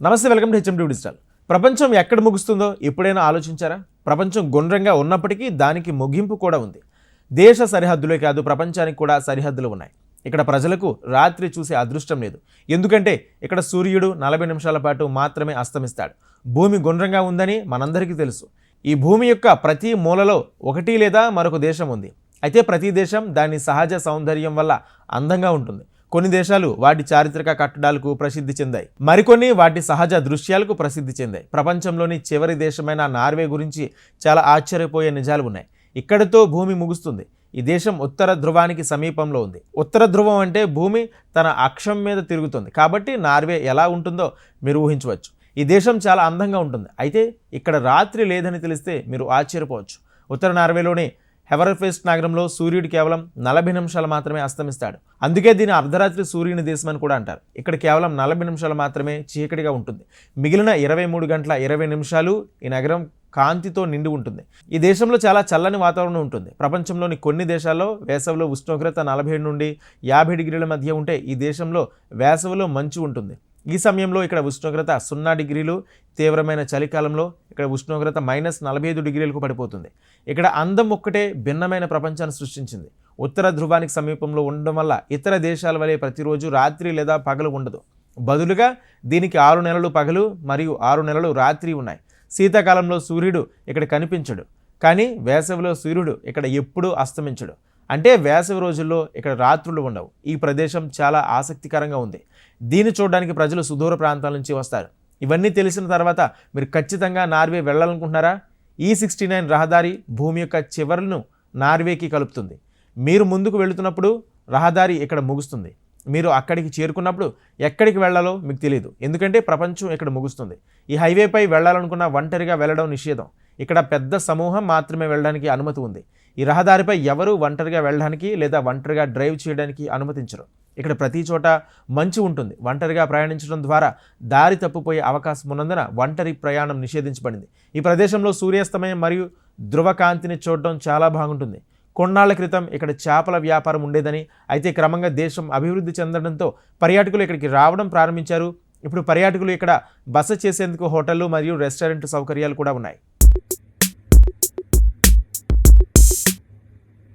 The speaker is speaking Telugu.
నమస్తే వెల్కమ్ టు హెచ్ఎండి డిజిటల్. ప్రపంచం ఎక్కడ ముగుస్తుందో ఎప్పుడైనా ఆలోచించారా? ప్రపంచం గుండ్రంగా ఉన్నప్పటికీ దానికి ముగింపు కూడా ఉంది. దేశ సరిహద్దులే కాదు ప్రపంచానికి కూడా సరిహద్దులు ఉన్నాయి. ఇక్కడ ప్రజలకు రాత్రి చూసే అదృష్టం లేదు. ఎందుకంటే ఇక్కడ సూర్యుడు నలభై నిమిషాల పాటు మాత్రమే అస్తమిస్తాడు. భూమి గుండ్రంగా ఉందని మనందరికీ తెలుసు. ఈ భూమి యొక్క ప్రతి మూలలో ఒకటి లేదా మరొక దేశం ఉంది. అయితే ప్రతి దేశం దాని సహజ సౌందర్యం వల్ల అందంగా ఉంటుంది. కొన్ని దేశాలు వాటి చారిత్రక కట్టడాలకు ప్రసిద్ధి చెందాయి. మరికొన్ని వాటి సహజ దృశ్యాలకు ప్రసిద్ధి చెందాయి. ప్రపంచంలోని చివరి దేశమైన నార్వే గురించి చాలా ఆశ్చర్యపోయే నిజాలు ఉన్నాయి. ఇక్కడితో భూమి ముగుస్తుంది. ఈ దేశం ఉత్తర ధ్రువానికి సమీపంలో ఉంది. ఉత్తర ధ్రువం అంటే భూమి తన అక్షం మీద తిరుగుతుంది. కాబట్టి నార్వే ఎలా ఉంటుందో మీరు ఊహించవచ్చు. ఈ దేశం చాలా అందంగా ఉంటుంది. అయితే ఇక్కడ రాత్రి లేదని తెలిస్తే మీరు ఆశ్చర్యపోవచ్చు. ఉత్తర నార్వేలోని హెవరఫెస్ట్ నగరంలో సూర్యుడు కేవలం నలభై నిమిషాలు మాత్రమే అస్తమిస్తాడు. అందుకే దీని అర్ధరాత్రి సూర్యుని దేశం అని కూడా అంటారు. ఇక్కడ కేవలం నలభై నిమిషాలు మాత్రమే చీకటిగా ఉంటుంది. మిగిలిన ఇరవై మూడు గంటల ఇరవై నిమిషాలు ఈ నగరం కాంతితో నిండి ఉంటుంది. ఈ దేశంలో చాలా చల్లని వాతావరణం ఉంటుంది. ప్రపంచంలోని కొన్ని దేశాల్లో వేసవిలో ఉష్ణోగ్రత నలభై నుండి యాభై డిగ్రీల మధ్య ఉంటే ఈ దేశంలో వేసవిలో మంచు ఉంటుంది. ఈ సమయంలో ఇక్కడ ఉష్ణోగ్రత సున్నా డిగ్రీలు. తీవ్రమైన చలికాలంలో ఇక్కడ ఉష్ణోగ్రత మైనస్ నలభై ఐదు డిగ్రీలకు పడిపోతుంది. ఇక్కడ అందం ఒక్కటే భిన్నమైన ప్రపంచాన్ని సృష్టించింది. ఉత్తర ధ్రువానికి సమీపంలో ఉండడం వల్ల ఇతర దేశాల వలె ప్రతిరోజు రాత్రి లేదా పగలు ఉండదు. బదులుగా దీనికి ఆరు నెలలు పగలు మరియు ఆరు నెలలు రాత్రి ఉన్నాయి. శీతాకాలంలో సూర్యుడు ఇక్కడ కనిపించడు. కానీ వేసవిలో సూర్యుడు ఇక్కడ ఎప్పుడూ అస్తమించడు. అంటే వేసవి రోజుల్లో ఇక్కడ రాత్రులు ఉండవు. ఈ ప్రదేశం చాలా ఆసక్తికరంగా ఉంది. దీన్ని చూడడానికి ప్రజలు సుదూర ప్రాంతాల నుంచి వస్తారు. ఇవన్నీ తెలిసిన తర్వాత మీరు ఖచ్చితంగా నార్వే వెళ్ళాలనుకుంటున్నారా? ఈ సిక్స్టీ నైన్ రహదారి భూమి యొక్క చివరను నార్వేకి కలుపుతుంది. మీరు ముందుకు వెళుతున్నప్పుడు రహదారి ఇక్కడ ముగుస్తుంది. మీరు అక్కడికి చేరుకున్నప్పుడు ఎక్కడికి వెళ్ళాలో మీకు తెలియదు ఎందుకంటే ప్రపంచం ఇక్కడ ముగుస్తుంది. ఈ హైవేపై వెళ్ళాలనుకున్న ఒంటరిగా వెళ్ళడం నిషేధం. ఇక్కడ పెద్ద సమూహం మాత్రమే వెళ్ళడానికి అనుమతి ఉంది. ఈ రహదారిపై ఎవరు ఒంటరిగా వెళ్ళడానికి లేదా ఒంటరిగా డ్రైవ్ చేయడానికి అనుమతించరు. ఇక్కడ ప్రతి చోట మంచు ఉంటుంది. ఒంటరిగా ప్రయాణించడం ద్వారా దారి తప్పిపోయే అవకాశం ఉన్నందున ఒంటరి ప్రయాణం నిషేధించబడింది. ఈ ప్రదేశంలో సూర్యాస్తమయం మరియు ధ్రువకాంతిని చూడడం చాలా బాగుంటుంది. కొన్నాళ్ళ క్రితం ఇక్కడ చేపల వ్యాపారం ఉండేదని అయితే క్రమంగా దేశం అభివృద్ధి చెందడంతో పర్యాటకులు ఇక్కడికి రావడం ప్రారంభించారు. ఇప్పుడు పర్యాటకులు ఇక్కడ బస చేసేందుకు హోటళ్ళు మరియు రెస్టారెంట్ సౌకర్యాలు కూడా ఉన్నాయి.